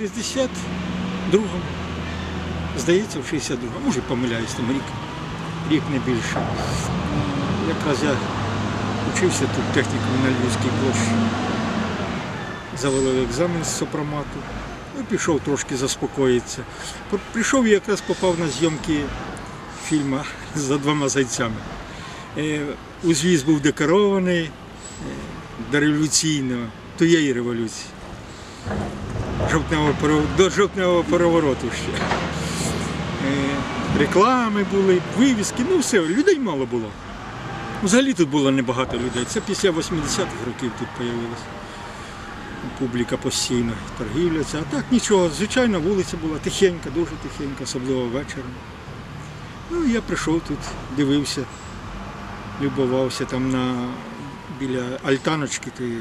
62-му. Здається, в 62-му. Може помиляюсь, там рік, рік не більше. Якраз я вчився тут в на Львівській площі. Завалив екзамен з сопромату. Ну, пішов трошки заспокоїтися. Прийшов і якраз попав на зйомки фільму за двома зайцями. Е, Узвіз був декорований е, до революційного, тієї революції. Жовтневого, до жовтневого перевороту ще. Е, Реклами були, вивіски, ну все, людей мало було. Взагалі тут було небагато людей. Це після 80-х років тут з'явилося. Публіка постійно, торгівля. А так нічого, звичайно, вулиця була тихенька, дуже тихенька, особливо вечором. Ну, я прийшов тут, дивився, любувався там на, біля Альтаночки, той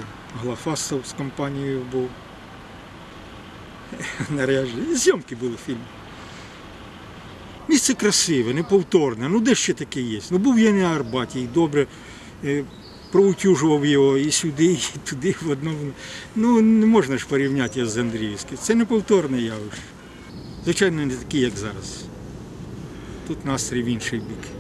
Глафастов з компанією був. Наряжений. Зйомки були фільм. Місце красиве, неповторне. Ну де ще таке є? Ну був я на Арбаті, і добре е, проутюжував його і сюди, і туди, в одному. Ну не можна ж порівняти з Андріївським. Це неповторне явище. Звичайно, не таке, як зараз. Тут настрій в інший бік.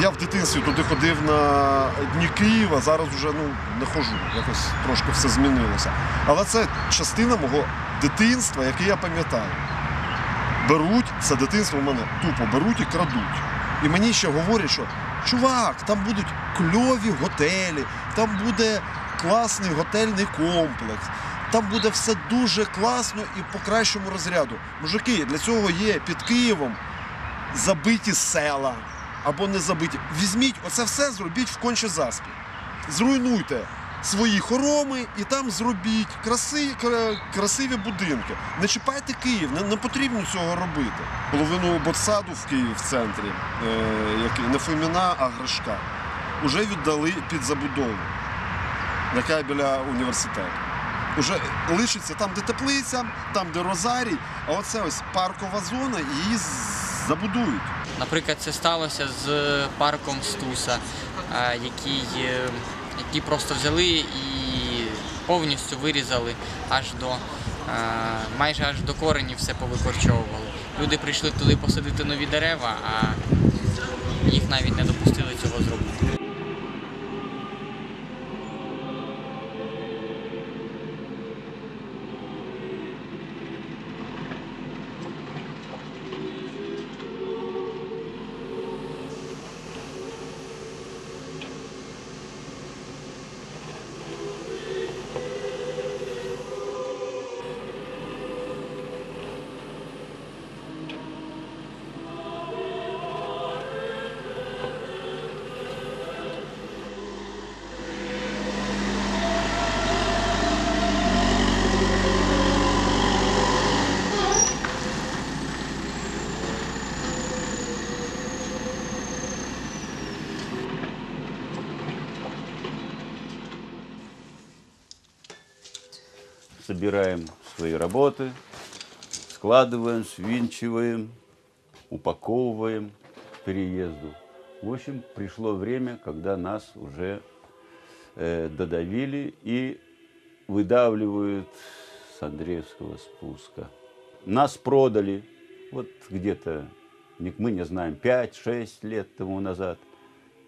Я в дитинстві туди ходив на дні Києва, зараз вже ну, не ходжу, якось трошки все змінилося. Але це частина мого дитинства, яке я пам'ятаю. Беруть, це дитинство в мене тупо беруть і крадуть. І мені ще говорять, що чувак, там будуть кльові готелі, там буде класний готельний комплекс, там буде все дуже класно і по кращому розряду. Мужики, для цього є під Києвом забиті села або не забиті. Візьміть оце все, зробіть в конче заспі. Зруйнуйте свої хороми і там зробіть краси, красиві будинки. Не чіпайте Київ, не, не потрібно цього робити. Половину ботсаду в Києві в центрі, е, який не Фоміна, а Гришка, вже віддали під забудову, яка біля університету. Уже лишиться там, де теплиця, там, де розарій, а оце ось паркова зона, її забудують. Наприклад, це сталося з парком Стуса, е, який, е, який просто взяли і повністю вирізали аж до е, майже аж до коренів все повикорчовували. Люди прийшли туди посадити нові дерева, а їх навіть не допустили цього зробити. Собираем свои работы, складываем, свинчиваем, упаковываем к переезду. В общем, пришло время, когда нас уже э, додавили и выдавливают с Андреевского спуска. Нас продали вот где-то, мы не знаем, 5-6 лет тому назад.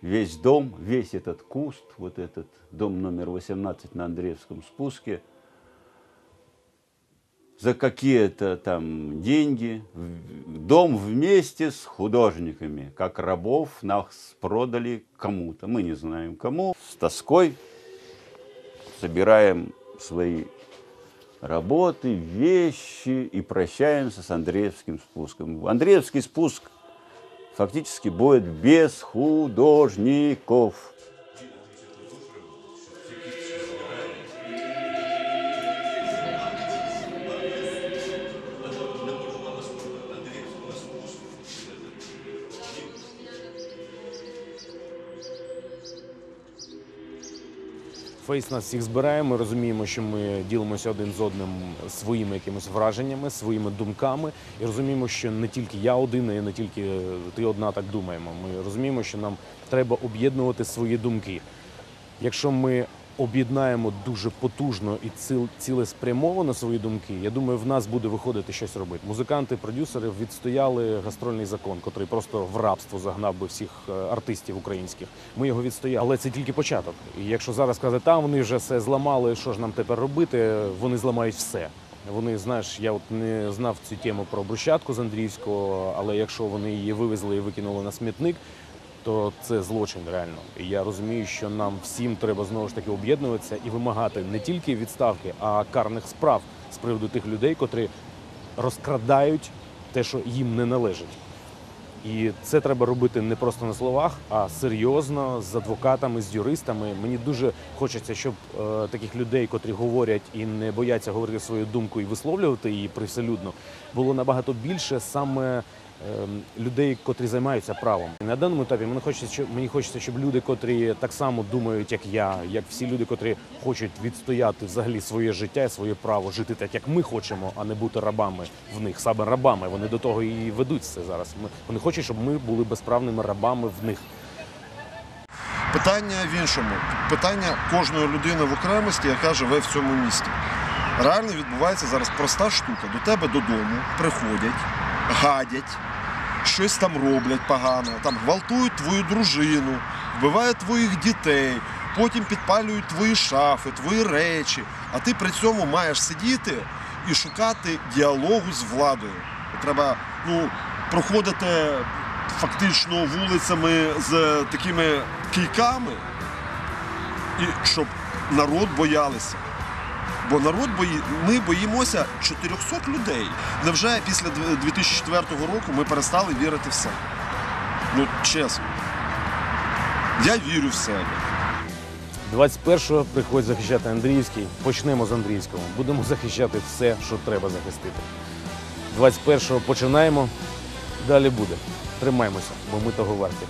Весь дом, весь этот куст, вот этот дом номер 18 на Андреевском спуске – за какие-то там деньги дом вместе с художниками, как рабов, нас продали кому-то. Мы не знаем кому. С тоской собираем свои работы, вещи и прощаемся с Андреевским спуском. Андреевский спуск фактически будет без художников. Фейс нас всіх збирає. Ми розуміємо, що ми ділимося один з одним своїми якимись враженнями, своїми думками, і розуміємо, що не тільки я один, і не тільки ти одна так думаємо. Ми розуміємо, що нам треба об'єднувати свої думки. Якщо ми об'єднаємо дуже потужно і ціл- цілеспрямовано свої думки, я думаю, в нас буде виходити щось робити. Музиканти, продюсери відстояли гастрольний закон, котрий просто в рабство загнав би всіх е, артистів українських. Ми його відстояли, але це тільки початок. І якщо зараз сказати, там вони вже все зламали, що ж нам тепер робити, вони зламають все. Вони, знаєш, я от не знав цю тему про брусчатку з Андріївського, але якщо вони її вивезли і викинули на смітник, то це злочин реально. І я розумію, що нам всім треба знову ж таки об'єднуватися і вимагати не тільки відставки, а карних справ з приводу тих людей, котрі розкрадають те, що їм не належить. І це треба робити не просто на словах, а серйозно з адвокатами, з юристами. Мені дуже хочеться, щоб е, таких людей, котрі говорять і не бояться говорити свою думку і висловлювати її привселюдно, було набагато більше саме людей, котрі займаються правом. На даному етапі мені хочеться, щоб мені хочеться, щоб люди, котрі так само думають, як я, як всі люди, котрі хочуть відстояти взагалі своє життя, і своє право жити так, як ми хочемо, а не бути рабами в них, саме рабами. Вони до того і ведуть це зараз. Вони хочуть, щоб ми були безправними рабами в них. Питання в іншому. Питання кожної людини в окремості, яка живе в цьому місті. Реально відбувається зараз проста штука. До тебе додому приходять, гадять, щось там роблять погано, там гвалтують твою дружину, вбивають твоїх дітей, потім підпалюють твої шафи, твої речі. А ти при цьому маєш сидіти і шукати діалогу з владою. Треба ну, проходити фактично вулицями з такими кійками, і щоб народ боялися. Бо народ бої... ми боїмося 400 людей. Невже після 2004 року ми перестали вірити в себе? Ну, чесно. Я вірю в себе. 21-го приходь захищати Андріївський. Почнемо з Андріївського. Будемо захищати все, що треба захистити. 21-го починаємо. Далі буде. Тримаймося, бо ми того варті.